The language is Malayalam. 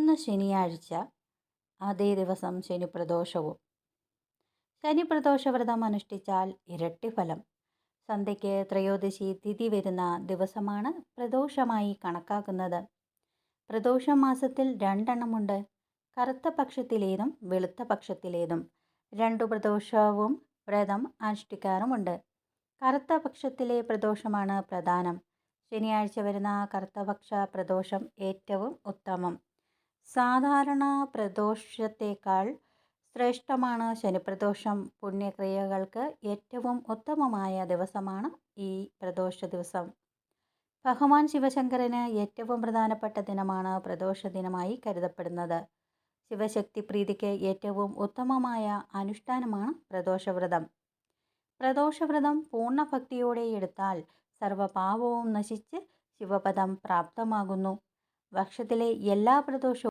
ഇന്ന് ശനിയാഴ്ച അതേ ദിവസം ശനിപ്രദോഷവും. ശനിപ്രദോഷ വ്രതം അനുഷ്ഠിച്ചാൽ ഇരട്ടി ഫലം. സന്ധ്യയ്ക്ക് ത്രയോദശി തിഥി വരുന്ന ദിവസമാണ് പ്രദോഷമായി കണക്കാക്കുന്നത്. പ്രദോഷം മാസത്തിൽ രണ്ടെണ്ണമുണ്ട്. കറുത്ത പക്ഷത്തിലേതും വെളുത്ത പക്ഷത്തിലേതും. രണ്ടു പ്രദോഷവും വ്രതം അനുഷ്ഠിക്കാറുമുണ്ട്. കറുത്ത പക്ഷത്തിലെ പ്രദോഷമാണ് പ്രധാനം. ശനിയാഴ്ച വരുന്ന കറുത്തപക്ഷ പ്രദോഷം ഏറ്റവും ഉത്തമം. സാധാരണ പ്രദോഷത്തേക്കാൾ ശ്രേഷ്ഠമാണ് ശനിപ്രദോഷം. പുണ്യക്രിയകൾക്ക് ഏറ്റവും ഉത്തമമായ ദിവസമാണ് ഈ പ്രദോഷ ദിവസം. ഭഗവാൻ ശിവശങ്കരന് ഏറ്റവും പ്രധാനപ്പെട്ട ദിനമാണ് പ്രദോഷ ദിനമായി കരുതപ്പെടുന്നത്. ശിവശക്തി പ്രീതിക്ക് ഏറ്റവും ഉത്തമമായ അനുഷ്ഠാനമാണ് പ്രദോഷവ്രതം. പ്രദോഷവ്രതം പൂർണ ഭക്തിയോടെ എടുത്താൽ സർവപാപവും നശിച്ച് ശിവപദം പ്രാപ്തമാകുന്നു. വർഷത്തിലെ എല്ലാ പ്രദോഷവും